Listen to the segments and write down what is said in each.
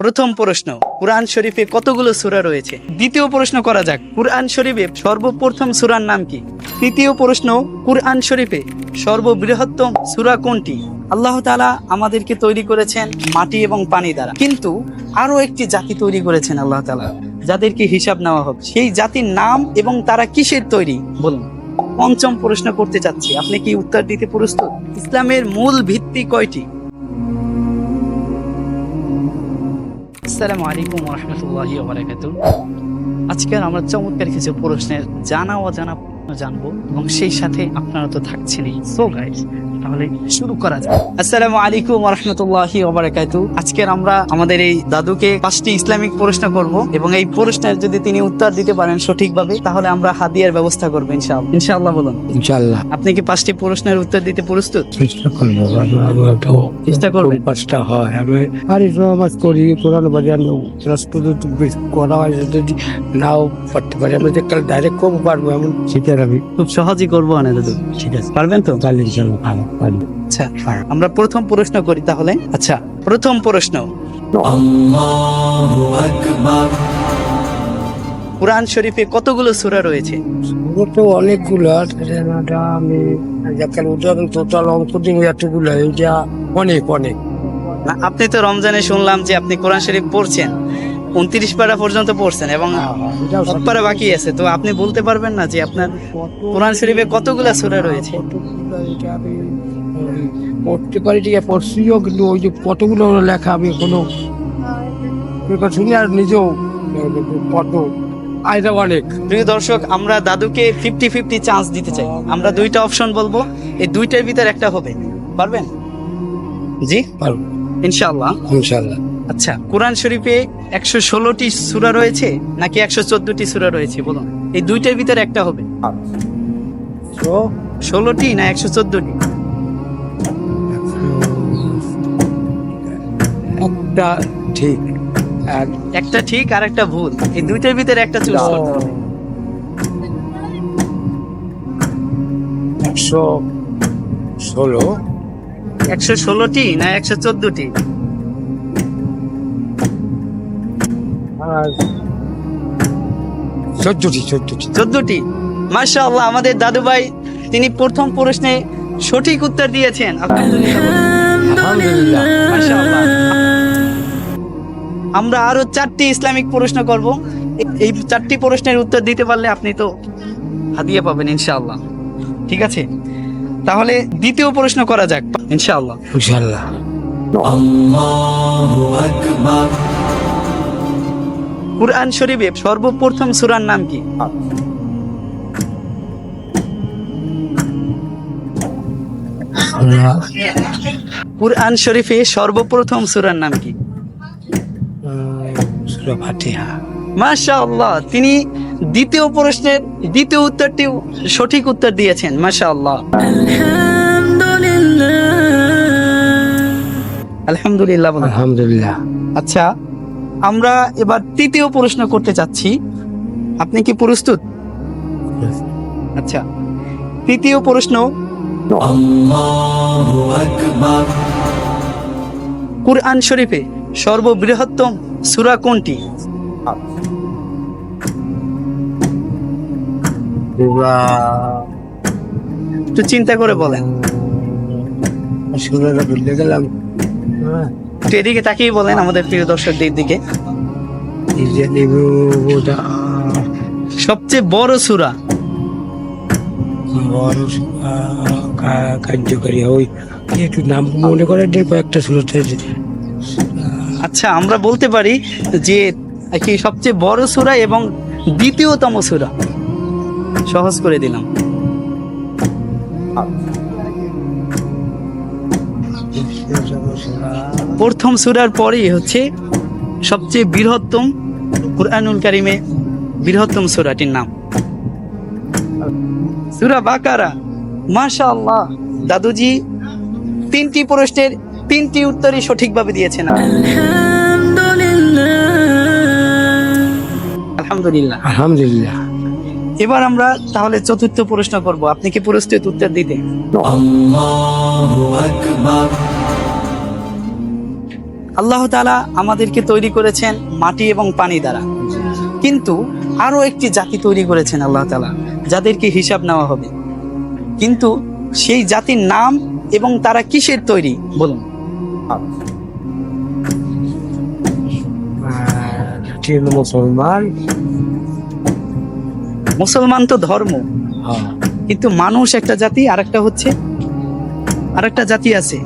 প্রথম প্রশ্ন, কুরআন শরীফে কতগুলো সূরা রয়েছে? দ্বিতীয় প্রশ্ন করা যাক, কুরআন শরীফে সর্বপ্রথম সূরার নাম কি? তৃতীয় প্রশ্ন, কুরআন শরীফে সর্ববৃহত্তম সূরা কোনটি? আল্লাহ তালা আমাদেরকে তৈরি করেছেন মাটি এবং পানি দ্বারা। কিন্তু আরও একটি জাতি তৈরি করেছেন আল্লাহ তাআলা, যাদেরকে হিসাব নেওয়া হবে সেই জাতির নাম এবং তারা কিসের তৈরি? বলুন। পঞ্চম প্রশ্ন করতে চাচ্ছি, আপনি কি উত্তর দিতে প্রস্তুত? ইসলামের মূল ভিত্তি কয়টি? আসসালামু আলাইকুম রহমতুল্লাহি আজকের আমরা চমৎকার কিছু প্রশ্নের জানা অজানা জানব এবং সেই সাথে আপনারা তো থাকছেনই। সো গাইস তাহলে শুরু করা যাক। আসসালামু আলাইকুম রহমতুল্লাহি ওবারাকাতু আজকের আমরা আমাদের এই দাদুকে পাঁচটি ইসলামিক প্রশ্ন করব এবং এই প্রশ্নের যদি তিনি উত্তর দিতে পারেন সঠিকভাবে তাহলে আমরা হাদিয়ার ব্যবস্থা করব ইনশাআল্লাহ। ইনশাআল্লাহ বলুন। ইনশাল্লাহ আপনি কি পাঁচটি প্রশ্নের উত্তর দিতে প্রস্তুত? চেষ্টা করব চেষ্টা করবেন। পাঁচটা হয়। আমি পারি নামাজ করি কোরআন বাজার রাষ্ট্রদূত করা হয় যদি নাও পড়তে পারি আমি কাল ডাইরেক্ট করব পারব এমন শিখে রাখি খুব সহজেই করব না দাদু। ঠিক আছে। পারবেন তো? তাহলে ইনশাল্লাহ পারব আচ্ছা আমরা প্রথম প্রশ্ন করি তাহলে। আচ্ছা প্রথম প্রশ্ন। কোরআন শরীফে কতগুলো সূরা রয়েছে? তো অনেকগুলো আমি যাকে উদাহরণ টোটাল অঙ্ক দিন এতগুলো এটা অনেক অনেক। না, আপনি তো রমজানে শুনলাম যে আপনি কোরআন শরীফ পড়ছেন উনত্রিশ পারা পর্যন্ত পড়ছেন এবং এটাও পারা বাকি আছে তো আপনি বলতে পারবেন না যে আপনার কোরআন শরীফে কতগুলো সূরা রয়েছে? পড়তে পারি ঠিক আছে পড়ছিও কিন্তু ওই যে কতগুলো লেখা আমি পেপার শুনি আর নিজেও কত আয়দা অনেক প্রিয় দর্শক আমরা দাদুকে ফিফটি ফিফটি চান্স দিতে চাই। আমরা দুইটা অপশন বলব এই দুইটার ভিতর একটা হবে। পারবেন? জি? পারব। ইনশাআল্লাহ। ইনশাল্লাহ আচ্ছা কোরআন শরীফে একশো ষোলোটি সূরা রয়েছে নাকি একশো চোদ্দটি সূরা রয়েছে? বলুন। এই দুইটার ভিতর একটা হবে। তো ষোলোটি না একশো চোদ্দটি? একটা ঠিক। একটা ঠিক আর একটা ভুল। এই দুইটার ভিতরে একটা চুজ করতে হবে। একশো ষোলো। একশো ষোলোটি না একশো চোদ্দটি? চোদ্দটি চোদ্দটি। চোদ্দটি। মাশা আল্লাহ আমাদের দাদু ভাই তিনি প্রথম প্রশ্নে সঠিক উত্তর দিয়েছেন। আলহামদুলিল্লাহ। মাশাআল্লাহ। আমরা আরও চারটি ইসলামিক প্রশ্ন করব। এই চারটি প্রশ্নের উত্তর দিতে পারলে আপনি তো হাদিয়া পাবেন ইনশাআল্লাহ। ঠিক আছে? তাহলে দ্বিতীয় প্রশ্ন করা যাক ইনশাআল্লাহ। ইনশাল্লাহ কুরআন শরীফে সর্বপ্রথম সূরার নাম কি? কুরআন শরীফে সর্বপ্রথম সূরার নাম কি? সুরা ফাতিহা। মাশাআল্লাহ তিনি দ্বিতীয় প্রশ্নের দ্বিতীয় উত্তরটি সঠিক উত্তর দিয়েছেন মাশাআল্লাহ। আলহামদুলিল্লাহ। আলহামদুলিল্লাহ আচ্ছা আমরা এবার তৃতীয় প্রশ্ন করতে চাচ্ছি আপনি কি প্রস্তুত? আচ্ছা তৃতীয় প্রশ্ন। কুরআন শরীফে সর্ববৃহত্তম সূরা কোনটি? একটু চিন্তা করে বলেন। সুরাটা ভুলে গেলাম হ্যাঁ। একটু এদিকে তাকিয়ে বলেন আমাদের প্রিয় দর্শকদের দিকে। সবচেয়ে বড় সূরা। বড় কার্যকরী ওই একটু নাম মনে করে কয়েকটা সুরতে আচ্ছা আমরা বলতে পারি যে কি সবচেয়ে বড় সূরা এবং দ্বিতীয়তম সূরা। সহজ করে দিলাম। প্রথম সূরার পরেই হচ্ছে সবচেয়ে বৃহত্তম কুরআনুল কারিমে বৃহত্তম সূরাটির নাম। সূরা বাকারা মাশা আল্লাহ দাদুজি তিনটি প্রশ্নের তিনটি উত্তরই সঠিকভাবে দিয়েছেন। আলহামদুলিল্লাহ। আলহামদুলিল্লাহ। এবার আমরা তাহলে চতুর্থ প্রশ্ন করব। আপনি কি প্রস্তুত উত্তর দিতে? আল্লাহ তালা আমাদেরকে তৈরি করেছেন মাটি এবং পানি দ্বারা। কিন্তু আরও একটি জাতি তৈরি করেছেন আল্লাহ তালা যাদেরকে হিসাব নেওয়া হবে। কিন্তু সেই জাতির নাম এবং তারা কিসের তৈরি? বলুন। এটি মুসলমান? মুসলমান তো ধর্ম। হ্যাঁ। কিন্তু মানুষ একটা জাতি আর একটা হচ্ছে আর একটা জাতি আছে।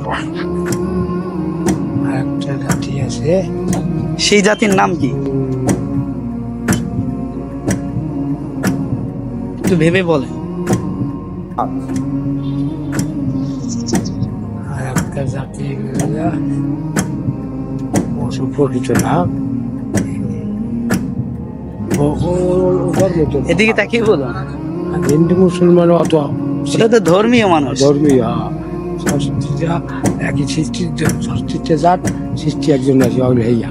একটা জাতি আছে। সেই জাতির নাম কি? একটু ভেবে বলেন। আর একটা জাতি পশু প্রকৃত না এদিকে তাকিয়ে বলুন। হিন্দু মুসলমান অত ওটা তো ধর্মীয় মানুষ। ধর্মীয় সংস্কৃতিটা একই সৃষ্টি সংস্কৃতি জাত সৃষ্টি একজন আছে হইয়া।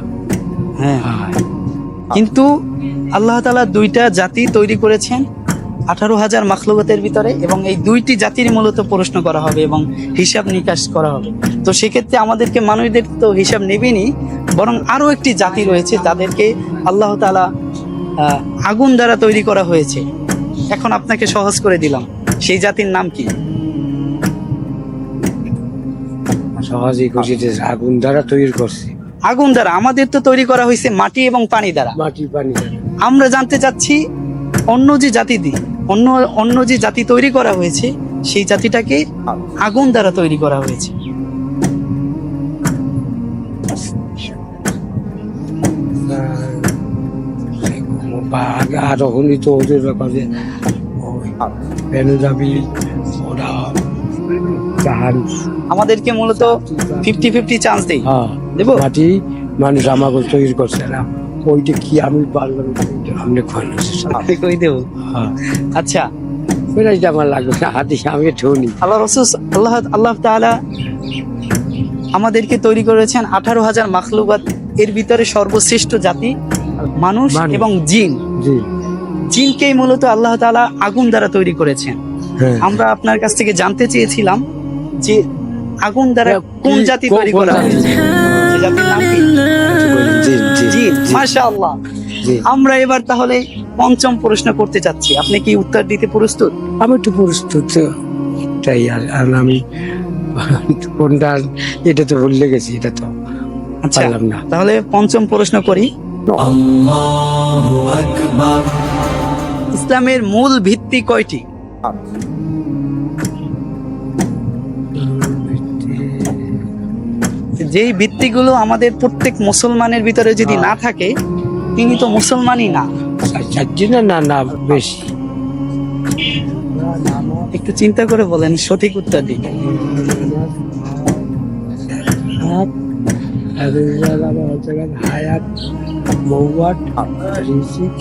হ্যাঁ। হ্যাঁ। কিন্তু আল্লাহ তাআলা দুইটা জাতি তৈরি করেছেন আঠারো হাজার মাখলুকতের ভিতরে এবং এই দুইটি জাতির মূলত প্রশ্ন করা হবে এবং হিসাব নিকাশ করা হবে। তো সেক্ষেত্রে আমাদেরকে মানুষদের তো হিসাব নেবেনি বরং আরও একটি জাতি রয়েছে যাদেরকে আল্লাহ আহ, আগুন দ্বারা তৈরি করা হয়েছে। এখন আপনাকে সহজ করে দিলাম। সেই জাতির নাম কি? সহজেই করছে আগুন দ্বারা তৈরি করছে। আগুন দ্বারা। আমাদের তো তৈরি করা হয়েছে মাটি এবং পানি দ্বারা। মাটি পানি দ্বারা। আমরা জানতে চাচ্ছি অন্য যে জাতি দি অন্য অন্য যে জাতি তৈরি করা হয়েছে সেই জাতিটাকে আগুন দ্বারা তৈরি করা হয়েছে। বা আরও তো ওদের ব্যাপারে ওই বেনু যাবি ওরা জাহান আমাদেরকে মূলত ফিফটি ফিফটি চান্স দেই। হ্যাঁ দেবো? মাটি মানুষ আমাকে তৈরি করছে না। ওইটা কি আমি পারলাম আপনি খোয়ানো আপনি কই দেব? হ্যাঁ। আচ্ছা। ওইটাই আমার লাগবে না হাতে আমি ঠুনি। আল্লাহ রসুল আল্লাহ আল্লাহ তাআলা আমাদেরকে তৈরি করেছেন আঠারো হাজার মাখলুকাত। এর ভিতরে সর্বশ্রেষ্ঠ জাতি মানুষ। এবং জিন। জিনকেই মূলত আল্লাহ তাআলা আগুন দ্বারা তৈরি করেছেন। হ্যাঁ। আমরা আপনার কাছ থেকে জানতে চেয়েছিলাম যে আগুন দ্বারা কোন জাতি তৈরি করা হয়েছে? মাশাআল্লাহ। আমরা এবার তাহলে পঞ্চম প্রশ্ন করতে চাচ্ছি। আপনি কি উত্তর দিতে প্রস্তুত? আমি একটু প্রস্তুত তাই আর আমি কোনটা এটা তো ভুলে গেছি এটা তো আচ্ছা তাহলে পঞ্চম প্রশ্ন করি। ইসলামের মূল ভিত্তি কয়টি? যেই ভিত্তিগুলো আমাদের প্রত্যেক মুসলমানের ভিতরে যদি না থাকে তিনি তো মুসলমানই না। না না না বেশি। একটু চিন্তা করে বলেন সঠিক উত্তর দিন। হায়াত মৌয়াট রিজিক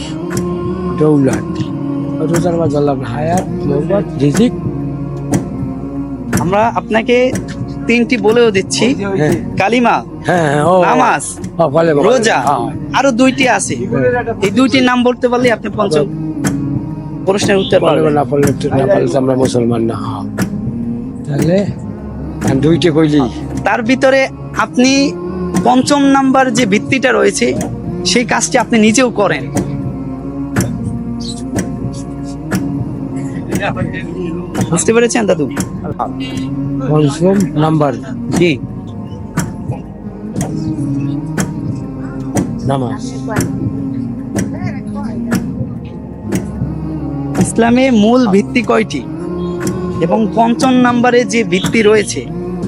আমার জানলাম হায়াত মৌয়াট রিজিক আমরা আপনাকে তিনটি বলেও দিচ্ছি হ্যাঁ কালিমা হ্যাঁ নামাজ বলে বলে। রোজা হ্যাঁ। আরও দুইটি আছে এই দুইটির নাম বলতে পারলে আপনি পঞ্চম প্রশ্নের উত্তর পারবেন না পড়লে তো না পারলে আমরা মুসলমান না হ্যাঁ। তাহলে দুইটা কইলি তার ভিতরে আপনি পঞ্চম নাম্বার যে ভিত্তিটা রয়েছে সেই কাজটি আপনি নিজেও করেন। বুঝতে পেরেছেন দাদু? পঞ্চম নাম্বার জি নামাজ ইসলামে মূল ভিত্তি কয়টি? এবং পঞ্চম নাম্বারে যে ভিত্তি রয়েছে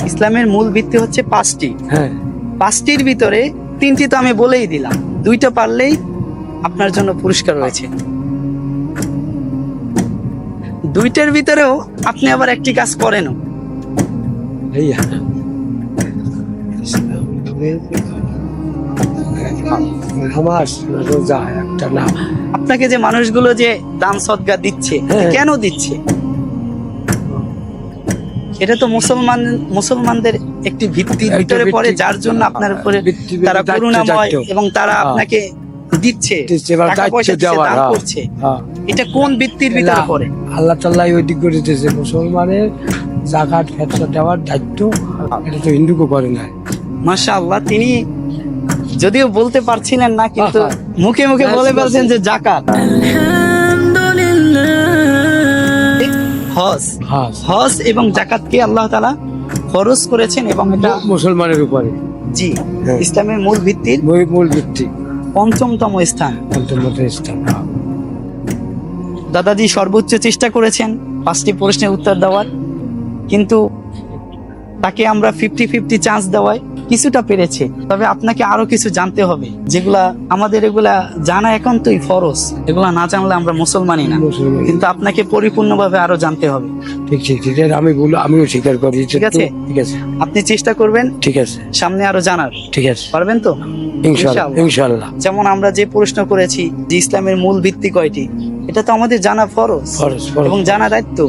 ইসলামের মূল ভিত্তি হচ্ছে পাঁচটি। হ্যাঁ। পাঁচটির ভিতরে তিনটি তো আমি বলেই দিলাম। দুইটা পারলেই আপনার জন্য পুরস্কার রয়েছে। দুইটার ভিতরেও আপনি আবার একটি কাজ নাম। আপনাকে যে মানুষগুলো যে দান সদগা দিচ্ছে হ্যাঁ। কেন দিচ্ছে? এটা তো মুসলমান মুসলমানদের একটি ভিত্তি ভিতরে পড়ে যার জন্য আপনার উপরে তারা করুণাময় এবং তারা হ্যাঁ। আপনাকে দিচ্ছে দিচ্ছে, টাকা পয়সা দান হ্যাঁ। করছে। হ্যাঁ। এটা কোন ভিত্তির ভিতরে পড়ে? আল্লাহ তাল্লাহ ওই দিক করে দিতেছে মুসলমানের জাকাত ফেরসা দেওয়ার দায়িত্ব এটা তো হিন্দুকে করে না মাশা আল্লাহ তিনি যদিও বলতে পারছিলেন না কিন্তু মুখে মুখে বলে ফেলছেন যে জাকাত। হজ। হজ। এবং জাকাতকে আল্লাহ তালা খরচ করেছেন এবং এটা মুসলমানের উপরে। জি হ্যাঁ। ইসলামের মূল ভিত্তির মূল ভিত্তি। পঞ্চমতম স্থান। ইসলাম হ্যাঁ। দাদাজি সর্বোচ্চ চেষ্টা করেছেন পাঁচটি প্রশ্নের উত্তর দেওয়ার কিন্তু তাকে আমরা ফিফটি ফিফটি চান্স দেওয়ায় কিছুটা পেরেছে। তবে আপনাকে আরও কিছু জানতে হবে যেগুলা আমাদের এগুলা জানা একান্তই ফরজ। এগুলা না জানলে আমরা মুসলমানই না। কিন্তু আপনাকে পরিপূর্ণভাবে আরও জানতে হবে। ঠিক ঠিক ঠিক আমি আমিও স্বীকার করি ঠিক আছে? ঠিক আছে। আপনি চেষ্টা করবেন। ঠিক আছে। সামনে আরও জানার। ঠিক আছে। পারবেন তো? ইনশাল্লাহ ইনশাআল্লাহ। যেমন আমরা যে প্রশ্ন করেছি যে ইসলামের মূল ভিত্তি কয়টি? এটা তো আমাদের জানা ফরজ। এবং জানা দায়িত্ব।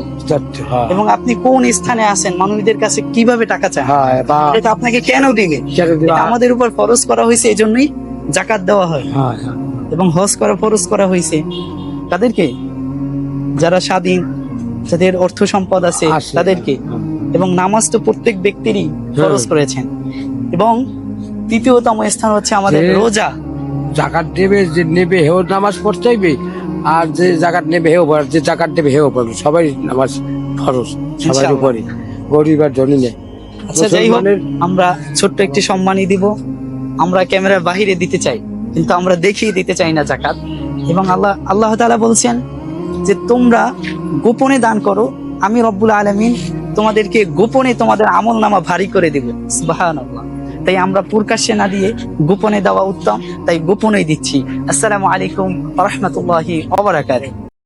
হ্যাঁ। এবং আপনি কোন স্থানে আছেন মানুষদের কাছে কীভাবে টাকা চান? হ্যাঁ এটা আপনাকে কেন দিবে? এটা আমাদের উপর ফরজ করা হয়েছে এই জন্যই জাকাত দেওয়া হয়। হ্যাঁ হ্যাঁ। এবং হজ করা ফরজ করা হয়েছে। তাদেরকে যারা স্বাধীন যাদের অর্থ সম্পদ আছে। তাদেরকে। হ্যাঁ। এবং নামাজ তো প্রত্যেক ব্যক্তিরই ফরজ করেছেন। এবং তৃতীয়তম স্থান হচ্ছে আমাদের রোজা। জাকাত দেবে যে নেবে হেও নামাজ পড়তে চাইবে আর যে জাকাত নেবে হেও পড়বে যে জাকাত দেবে হেও পড়বে। সবাই নামাজ ফরজ সবার উপরে। গরিব আর ধনী নেই। আচ্ছা যাই হোক আমরা ছোট্ট একটি সম্মানই দিব। আমরা ক্যামেরার বাহিরে দিতে চাই কিন্তু আমরা দেখিয়ে দিতে চাই না জাকাত। এবং আল্লাহ আল্লাহ তাআলা বলছেন যে তোমরা গোপনে দান করো আমি রব্বুল আলামিন তোমাদেরকে গোপনে তোমাদের আমল নামা ভারী করে দেব। সুবহানাল্লাহ। তাই আমরা প্রকাশ্যে না দিয়ে গোপনে দেওয়া উত্তম তাই গোপনেই দিচ্ছি। আসসালামু আলাইকুম রহমতুল্লাহি